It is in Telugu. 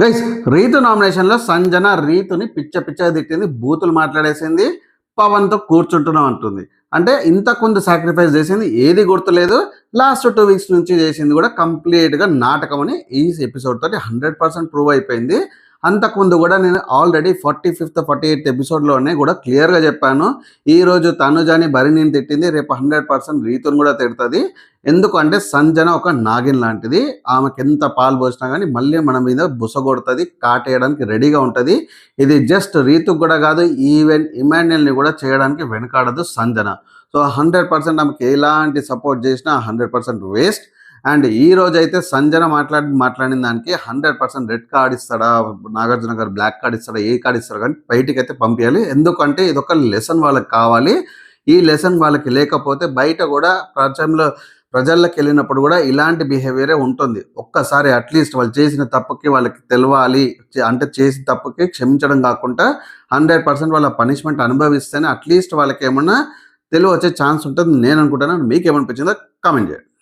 గైస్ రీతు నామినేషన్లో సంజన రీతుని పిచ్చ పిచ్చగా తిట్టింది బూతులు మాట్లాడేసింది పవన్తో కూర్చుంటున్నాం అంటుంది. అంటే ఇంత కొంత సాక్రిఫైస్ చేసింది ఏది గుర్తులేదు లాస్ట్ టూ వీక్స్ నుంచి చేసింది కూడా కంప్లీట్గా నాటకం అని ఈ ఎపిసోడ్ తోటి హండ్రెడ్ పర్సెంట్ ప్రూవ్ అయిపోయింది. అంతకుముందు కూడా నేను already forty fifth forty eighth ఎపిసోడ్లోనే కూడా క్లియర్గా చెప్పాను. ఈరోజు తనుజాని బరిని తిట్టింది రేపు హండ్రెడ్ పర్సెంట్ రీతుని కూడా తిడుతుంది. ఎందుకంటే సంజన ఒక నాగిన్ లాంటిది. ఆమెకి ఎంత పాలు పోసినా కానీ మళ్ళీ మన మీద బుస కొడుతుంది కాటేయడానికి రెడీగా ఉంటుంది. ఇది జస్ట్ రీతుకు కూడా కాదు ఈవెన్ ఇమాన్యుల్ని కూడా చేయడానికి వెనకాడదు సంజన. సో హండ్రెడ్ పర్సెంట్ ఆమెకి ఎలాంటి సపోర్ట్ చేసినా హండ్రెడ్ పర్సెంట్ వేస్ట్ అండ్ ఈ రోజు అయితే సంజన మాట్లాడి మాట్లాడిన దానికి హండ్రెడ్ పర్సెంట్ రెడ్ కార్డ్ ఇస్తాడా నాగార్జున గారు బ్లాక్ కార్డ్ ఇస్తాడా ఏ కార్డ్ ఇస్తాడా కానీ బయటికి అయితే పంపించాలి ఎందుకంటే ఇది ఒక లెసన్ వాళ్ళకి కావాలి. ఈ లెసన్ వాళ్ళకి లేకపోతే బయట కూడా ప్రజల్లో ప్రజల్లోకి వెళ్ళినప్పుడు కూడా ఇలాంటి బిహేవియరే ఉంటుంది. ఒక్కసారి అట్లీస్ట్ వాళ్ళు చేసిన తప్పుకి వాళ్ళకి తెలవాలి. చే- అంటే చేసిన తప్పుకి క్షమించడం కాకుండా హండ్రెడ్ పర్సెంట్ వాళ్ళ పనిష్మెంట్ అనుభవిస్తేనే అట్లీస్ట్ వాళ్ళకి ఏమన్నా తెలివి వచ్చే ఛాన్స్ ఉంటుంది. నేను అనుకుంటున్నాను మీకు ఏమనిపించిందో కామెంట్ చేయండి.